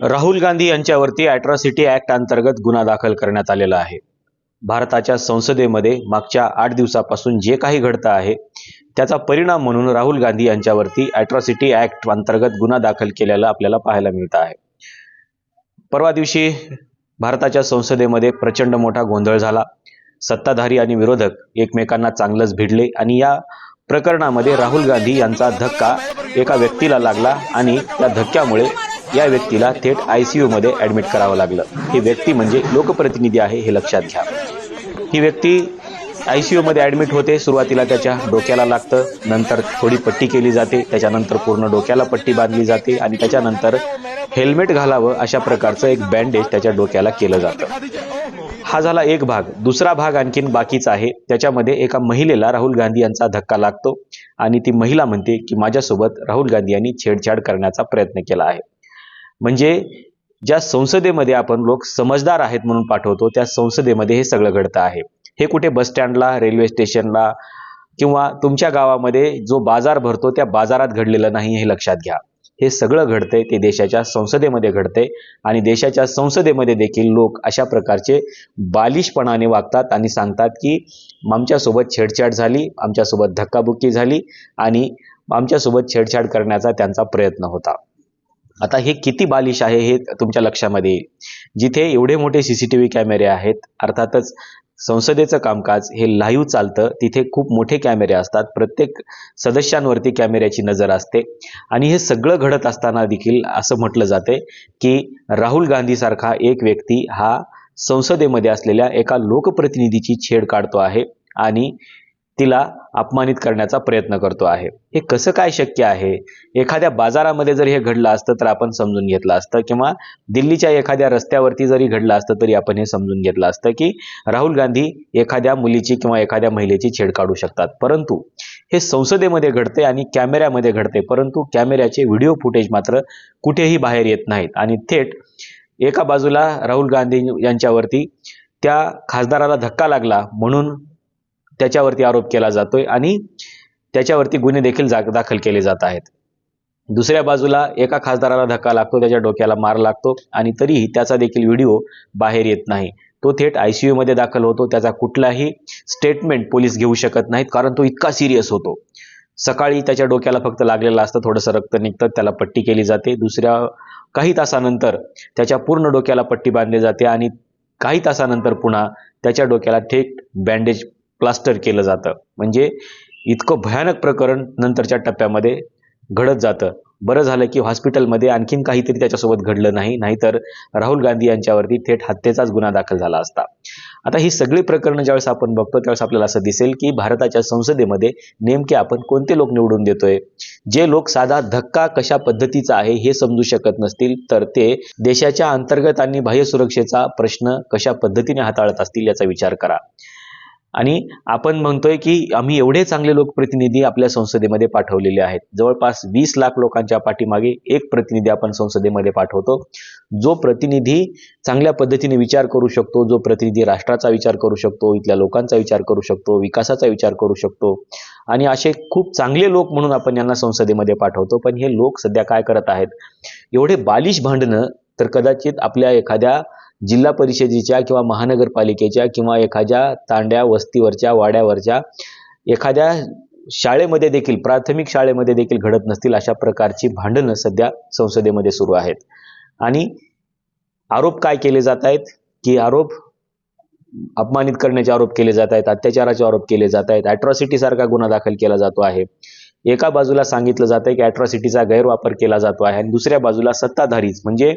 राहुल गांधी यांच्यावरती atrocity act अंतर्गत गुन्हा दाखल करण्यात आलेला आहे. भारताच्या संसदेमध्ये मागच्या आठ दिवसापासून जे काही घडतं आहे त्याचा परिणाम म्हणून राहुल गांधी यांच्यावरती अॅट्रॉसिटी ॲक्ट अंतर्गत गुन्हा दाखल केलेला आपल्याला पाहायला मिळत आहे. परवा दिवशी भारताच्या संसदेमध्ये प्रचंड मोठा गोंधळ झाला. सत्ताधारी आणि विरोधक एकमेकांना चांगलंच भिडले आणि या प्रकरणामध्ये राहुल गांधी यांचा धक्का एका व्यक्तीला लागला आणि त्या धक्क्यामुळे या व्यक्तीला थेट आयसीयू मध्ये ऍडमिट करावं लागलं. ही व्यक्ती म्हणजे लोकप्रतिनिधी आहे हे लक्षात घ्या. ही व्यक्ती आय सी ऍडमिट होते सुरुवातीला त्याच्या डोक्याला लागतं नंतर थोडी पट्टी केली जाते त्याच्यानंतर पूर्ण डोक्याला पट्टी बांधली जाते आणि त्याच्यानंतर हेल्मेट घालावं अशा प्रकारचं एक बँडेज त्याच्या डोक्याला केलं जातं. हा झाला एक भाग. दुसरा भाग आणखीन बाकीचा आहे. त्याच्यामध्ये एका महिलेला राहुल गांधी यांचा धक्का लागतो आणि ती महिला म्हणते की माझ्यासोबत राहुल गांधी यांनी छेडछाड करण्याचा प्रयत्न केला आहे. म्हणजे ज्या संसदेमध्ये आपण लोक समजदार आहेत म्हणून पाठवतो त्या संसदेमध्ये हे सगळं घडतं आहे. हे कुठे बस स्टँडला रेल्वे स्टेशनला किंवा तुमच्या गावामध्ये जो बाजार भरतो त्या बाजारात घडलेलं नाही हे लक्षात घ्या. हे सगळं घडतंय ते देशाच्या संसदेमध्ये घडतंय आणि देशाच्या संसदेमध्ये देखील लोक अशा प्रकारचे बालिशपणाने वागतात आणि सांगतात की आमच्यासोबत छेडछाड झाली आमच्यासोबत धक्काबुक्की झाली आणि आमच्यासोबत छेडछाड करण्याचा त्यांचा प्रयत्न होता. आता हे किती बालिश आहे हे तुमच्या लक्षामध्ये येईल. जिथे एवढे मोठे सी सी टी व्ही कॅमेरे आहेत अर्थातच संसदेचं कामकाज हे लाईव्ह चालतं तिथे खूप मोठे कॅमेरे असतात प्रत्येक सदस्यांवरती कॅमेऱ्याची नजर असते. आणि हे सगळं घडत असताना देखील असं म्हटलं जाते की राहुल गांधीसारखा एक व्यक्ती हा संसदेमध्ये असलेल्या एका लोकप्रतिनिधीची छेड काढतो आहे. आणि तिला अपमानित करण्याचा प्रयत्न करतो आहे. हे कसं काय शक्य आहे? एखाद्या बाजारामध्ये जर हे घडलं असतं तर आपण समजून घेतलं असतं किंवा दिल्लीच्या एखाद्या रस्त्यावरती जरी घडलं असतं तरी आपण हे समजून घेतलं असतं की राहुल गांधी एखाद्या मुलीची किंवा एखाद्या महिलेची छेड काढू शकतात. परंतु हे संसदेमध्ये घडते आणि कॅमेऱ्यामध्ये घडते परंतु कॅमेऱ्याचे व्हिडिओ फुटेज मात्र कुठेही बाहेर येत नाहीत. आणि थेट एका बाजूला राहुल गांधी यांच्यावरती त्या खासदाराला धक्का लागला म्हणून त्याच्यावरती आरोप केला जातोय आणि त्याच्यावरती गुन्हे देखील जा दाखल केले जात आहेत. दुसऱ्या बाजूला एका खासदाराला धक्का लागतो त्याच्या डोक्याला मार लागतो आणि तरीही त्याचा देखील व्हिडिओ बाहेर येत नाही. तो थेट आय सी यूमध्ये दाखल होतो त्याचा कुठलाही स्टेटमेंट पोलीस घेऊ शकत नाहीत कारण तो इतका सिरियस होतो. सकाळी त्याच्या डोक्याला फक्त लागलेलं असतं थोडंसं रक्त निघतं त्याला पट्टी केली जाते. दुसऱ्या काही तासानंतर त्याच्या पूर्ण डोक्याला पट्टी बांधली जाते आणि काही तासानंतर पुन्हा त्याच्या डोक्याला थेट बँडेज प्लास्टर केलं जातं. म्हणजे इतकं भयानक प्रकरण नंतरच्या टप्प्यामध्ये घडत जातं. बरं झालं की हॉस्पिटलमध्ये आणखीन काहीतरी त्याच्यासोबत घडलं नाही नाहीतर राहुल गांधी यांच्यावरती थेट हत्येचाच गुन्हा दाखल झाला असता. आता ही सगळी प्रकरणं ज्यावेळेस आपण बघतो त्यावेळेस आपल्याला असं दिसेल की भारताच्या संसदेमध्ये नेमके आपण कोणते लोक निवडून देतोय? जे लोक साधा धक्का कशा पद्धतीचा आहे हे समजू शकत नसतील तर ते देशाच्या अंतर्गत आणि बाह्य सुरक्षेचा प्रश्न कशा पद्धतीने हाताळत असतील याचा विचार करा. आणि आपण म्हणतोय की आम्ही एवढे चांगले लोकप्रतिनिधी आपल्या संसदेमध्ये पाठवलेले आहेत. जवळपास वीस लाख लोकांच्या पाठीमागे एक प्रतिनिधी आपण संसदेमध्ये पाठवतो. जो प्रतिनिधी चांगल्या पद्धतीने विचार करू शकतो जो प्रतिनिधी राष्ट्राचा विचार करू शकतो इथल्या लोकांचा विचार करू शकतो विकासाचा विचार करू शकतो आणि असे खूप चांगले लोक म्हणून आपण यांना संसदेमध्ये पाठवतो. पण हे लोक सध्या काय करत आहेत? एवढे बालिश भांडणं तर कदाचित आपल्या एखाद्या जिल्हा परिषदेच्या किंवा महानगरपालिकेच्या किंवा एखाद्या तांड्या वस्तीवरच्या वाड्यावरच्या एखाद्या शाळेमध्ये देखील प्राथमिक शाळेमध्ये देखील घडत नसतील अशा प्रकारची भांडणं सध्या संसदेमध्ये सुरू आहेत. आणि आरोप काय केले जात आहेत? की आरोप अपमानित करण्याचे आरोप केले जात आहेत अत्याचाराचे आरोप केले जात आहेत अॅट्रॉसिटी सारखा गुन्हा दाखल केला जातो आहे. एका बाजूला सांगितलं जातं की अॅट्रॉसिटीचा गैरवापर केला जातो आहे आणि दुसऱ्या बाजूला सत्ताधारीच म्हणजे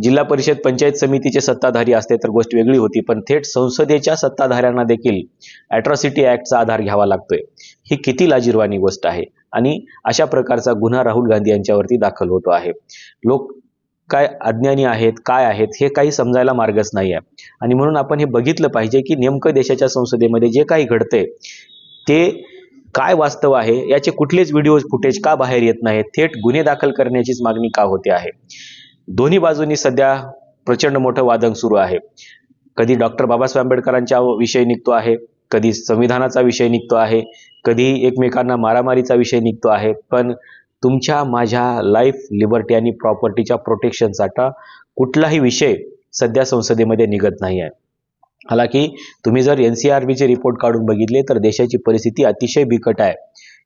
जिल्हा परिषद पंचायत समितीचे सत्ताधारी असते तर गोष्ट वेगळी होती पण थेट संसदेच्या सत्ताधाऱ्यांना देखील अॅट्रॉसिटी ॲक्टचा आधार घ्यावा लागतोय. ही किती लाजीरवाणी गोष्ट आहे? आणि अशा प्रकारचा गुन्हा राहुल गांधी यांच्यावरती दाखल होतो आहे. लोक काय अज्ञानी आहेत काय आहेत हे काही समजायला मार्गच नाही आहे आणि म्हणून आपण हे बघितलं पाहिजे की नेमकं देशाच्या संसदेमध्ये जे काही घडतंय ते काय वास्तव आहे? याचे कुठलेच व्हिडिओ फुटेज का बाहेर येत नाहीत? थेट गुन्हे दाखल करण्याचीच मागणी का होते आहे? दोन्ही बाजूनी सध्या प्रचंड मोठं वादंग सुरू आहे. कधी डॉक्टर बाबासाहेब आंबेडकरांच्या विषय निघतो आहे कधी संविधानाचा विषय निघतो आहे कधी एकमेकांना मारामारीचा विषय निघतो आहे पण तुमच्या माझ्या लाईफ लिबर्टी आणि प्रॉपर्टीच्या प्रोटेक्शनसाठी कुठलाही विषय सध्या संसदेमध्ये निघत नाही आहे. हालाकी तुम्ही जर एन सी आर बीचे रिपोर्ट काढून बघितले तर देशाची परिस्थिती अतिशय बिकट आहे.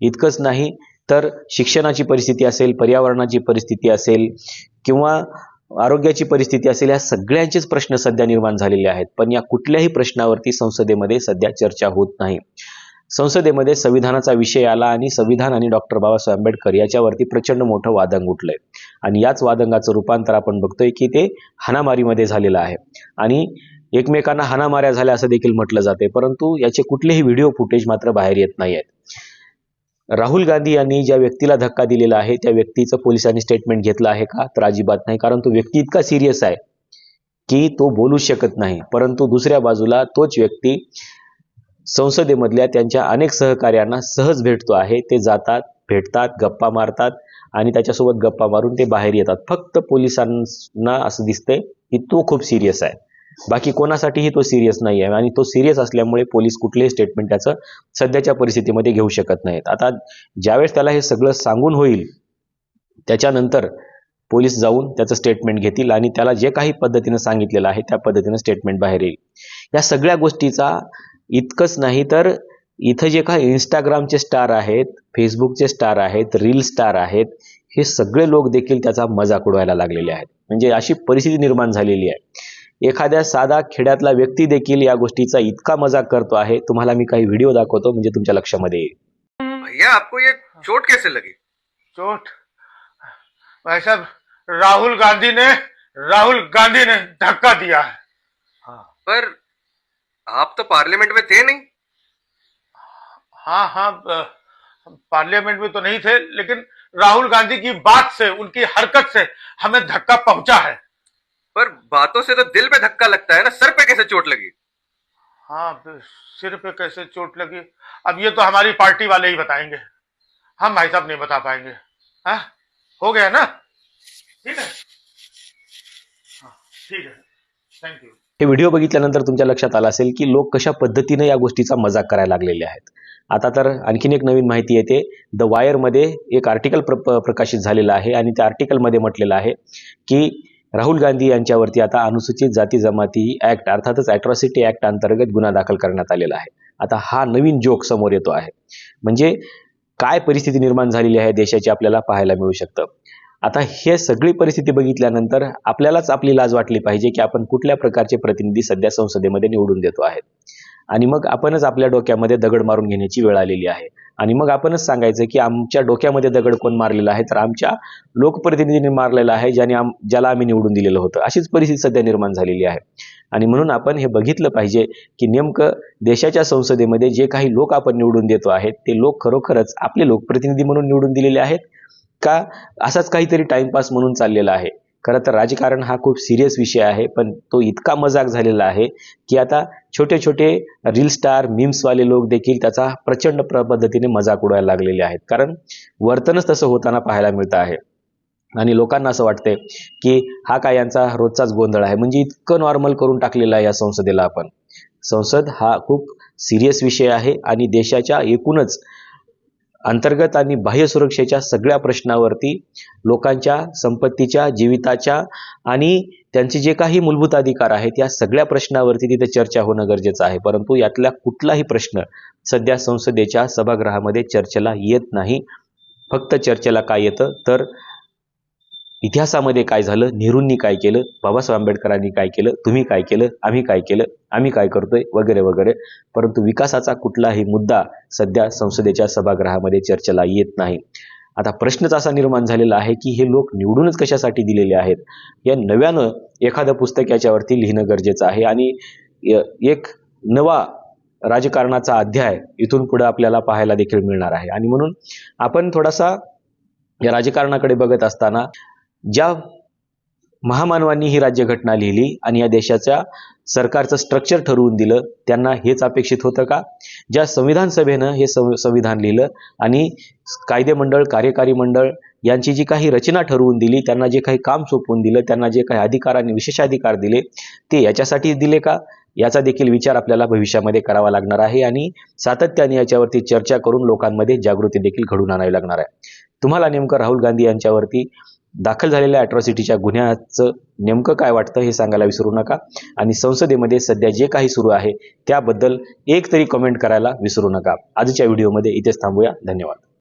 इतकंच नाही तर शिक्षणाची परिस्थिती असेल पर्यावरणाची परिस्थिती असेल किंवा आरोग्याची परिस्थिती असेल या सगळ्यांचेच प्रश्न सध्या निर्माण झालेले आहेत. पण या कुठल्याही प्रश्नावरती संसदेमध्ये सध्या चर्चा होत नाही. संसदेमध्ये संविधानाचा विषय आला आणि संविधान आणि डॉक्टर बाबासाहेब आंबेडकर याच्यावरती प्रचंड मोठं वादंग उठलंय. आणि याच वादंगाचं रूपांतर आपण बघतोय की ते हाणामारीमध्ये झालेलं आहे. आणि एकमेकांना हाणामाऱ्या झाल्या असं देखील म्हटलं जाते परंतु याचे कुठलेही व्हिडिओ फुटेज मात्र बाहेर येत नाही आहेत राहुल गांधी यांनी ज्या व्यक्तीला धक्का दिलेला आहे त्या व्यक्तीचं पोलिसांनी स्टेटमेंट घेतलं आहे का? तर अजिबात नाही कारण तो व्यक्ती इतका सिरियस आहे की तो बोलू शकत नाही. परंतु दुसऱ्या बाजूला तोच व्यक्ती संसदेमधल्या त्यांच्या अनेक सहकार्यांना सहज भेटतो आहे. ते जातात भेटतात गप्पा मारतात आणि त्याच्यासोबत गप्पा मारून ते बाहेर येतात. फक्त पोलिसांना असं दिसतंय की तो खूप सिरियस आहे. बाकी कोणासाठीही तो सिरियस नाही आहे आणि तो सिरियस असल्यामुळे पोलीस कुठलेही स्टेटमेंट त्याचं सध्याच्या परिस्थितीमध्ये घेऊ शकत नाहीत. आता ज्यावेळेस त्याला हे सगळं सांगून होईल त्याच्यानंतर पोलीस जाऊन त्याचं स्टेटमेंट घेतील आणि त्याला जे काही पद्धतीनं सांगितलेलं आहे त्या पद्धतीनं स्टेटमेंट बाहेर येईल. या सगळ्या गोष्टीचा इतकंच नाही तर इथं जे काही इंस्टाग्रामचे स्टार आहेत फेसबुकचे स्टार आहेत रील स्टार आहेत हे सगळे लोक देखील त्याचा मजाक उडवायला लागलेले आहेत. म्हणजे अशी परिस्थिती निर्माण झालेली आहे. एखाद्या साधा खेड्यातला व्यक्ती देखील या गोष्टीचा इतका मज़ाक करतो आहे. तुम्हाला मी काही व्हिडिओ दाखवतो म्हणजे तुमच्या लक्षामध्ये येईल. भैया आपको ये चोट कैसे लगी? चोट? भाई साहब राहुल गांधी ने राहुल गांधी ने धक्का दिया है। हाँ। पर आप तो पार्लियामेंट में थे नहीं। हाँ हाँ पार्लियामेंट में तो नहीं थे लेकिन राहुल गांधी की बात से उनकी हरकत से हमें धक्का पहुँचा है। पर बातों से तो दिल पे धक्का लगता है ना सर पे कैसे चोट लगी? हाँ सिर पे कैसे चोट लगी? अब ये तो हमारी पार्टी वाले ही बताएंगे। हम भाई साहब नहीं बता पाएंगे। हाँ? हो गया ना? ठीक है? हाँ ठीक है। थैंक यू हे व्हिडिओ बघितल्यानंतर तुमच्या लक्षात आलं असेल की लोक कशा पद्धतीने या गोष्टीचा मजाक करायला लागलेले आहेत. आता तर आणखीन एक नवीन माहिती येते. द वायरमध्ये एक आर्टिकल प्र प्रकाशित झालेलं आहे आणि त्या आर्टिकलमध्ये म्हटलेलं आहे की राहुल गांधी यांच्यावरती आता अनुसूचित जाती जमाती ऍक्ट अर्थातच ॲट्रॉसिटी ऍक्ट अंतर्गत गुन्हा दाखल करण्यात आलेला आहे. आता हा नवीन जोक समोर येतो आहे. म्हणजे काय परिस्थिती निर्माण झालेली आहे देशाची आपल्याला पाहायला मिळू शकतं? आता हे सगळी परिस्थिती बघितल्यानंतर आपल्यालाच आपली लाज वाटली पाहिजे की आपण कुठल्या प्रकारचे प्रतिनिधी सध्या संसदेमध्ये निवडून देतो आहेत. आणि मग आपणच आपल्या डोक्यामध्ये दगड मारून घेण्याची वेळ आलेली आहे. आणि मग आपणच सांगायचं की आमच्या डोक्यामध्ये दगड कोण मारलेला आहे? तर आमच्या लोकप्रतिनिधींनी मारलेला आहे ज्याने आम ज्याला आम्ही निवडून दिलेलं होतं. अशीच परिस्थिती सध्या निर्माण झालेली आहे. आणि म्हणून आपण हे बघितलं पाहिजे की नेमकं देशाच्या संसदेमध्ये जे काही लोक आपण निवडून देतो आहेत ते लोक खरोखरच आपले लोकप्रतिनिधी म्हणून निवडून दिलेले आहेत का असाच काहीतरी टाइमपास म्हणून चाललेला आहे? खरं तर राजकारण हा खूप सिरियस विषय आहे पण तो इतका मजाक झालेला आहे की आता छोटे छोटे रील स्टार मीम्सवाले लोक देखील त्याचा प्रचंड प्र पद्धतीने मजाक उडवायला लागलेले आहेत. कारण वर्तनच तसं होताना पाहायला मिळतं आहे. आणि लोकांना असं वाटतंय की हा काय यांचा रोजचाच गोंधळ आहे. म्हणजे इतकं नॉर्मल करून टाकलेलं आहे या संसदेला आपण. संसद हा खूप सिरियस विषय आहे आणि देशाच्या एकूणच अंतर्गत आणि बाह्य सुरक्षेच्या सगळ्या प्रश्नावरती लोकांच्या संपत्तीच्या जीविताच्या आणि त्यांचे जे काही मूलभूत अधिकार आहेत या सगळ्या प्रश्नावरती तिथे चर्चा होणं गरजेचं आहे. परंतु यातला कुठलाही प्रश्न सध्या संसदेच्या सभागृहामध्ये चर्चेला येत नाही. फक्त चर्चेला काय येतं? तर इतिहासामध्ये काय झालं? नेहरूंनी काय केलं? बाबासाहेब आंबेडकरांनी काय केलं? तुम्ही काय केलं? आम्ही काय केलं? आम्ही काय करतोय? वगैरे वगैरे. परंतु विकासाचा कुठलाही मुद्दा सध्या संसदेच्या सभागृहामध्ये चर्चेला येत नाही. आता प्रश्नच असा निर्माण झालेला आहे की हे लोक निवडूनच कशासाठी दिलेले आहेत? या नव्यानं एखादं पुस्तक याच्यावरती लिहिणं गरजेचं आहे. आणि य- एक नवा राजकारणाचा अध्याय इथून पुढे आपल्याला पाहायला देखील मिळणार आहे. आणि म्हणून आपण थोडासा या राजकारणाकडे बघत असताना ज्या महामानवांनी ही राज्यघटना लिहिली आणि या देशाच्या सरकारचं स्ट्रक्चर ठरवून दिलं त्यांना हेच अपेक्षित होतं का? ज्या संविधान सभेनं हे संविधान लिहिलं आणि कायदे मंडळ कार्यकारी मंडळ यांची जी काही रचना ठरवून दिली त्यांना जे काही काम सोपवून दिलं त्यांना जे काही अधिकार आणि विशेषाधिकार दिले ते याच्यासाठी दिले का? याचा देखील विचार आपल्याला भविष्यामध्ये करावा लागणार आहे आणि सातत्याने याच्यावरती चर्चा करून लोकांमध्ये जागृती देखील घडून आणावी लागणार आहे. तुम्हाला नेमकं राहुल गांधी यांच्यावरती दाखल झालेल्या अॅट्रॉसिटीच्या गुन्ह्याचं नेमकं काय वाटतं हे सांगायला विसरू नका. आणि संसदेमध्ये सध्या जे काही सुरू आहे त्याबद्दल एक तरी कमेंट करायला विसरू नका. आजच्या व्हिडिओमध्ये इथेच थांबूया. धन्यवाद.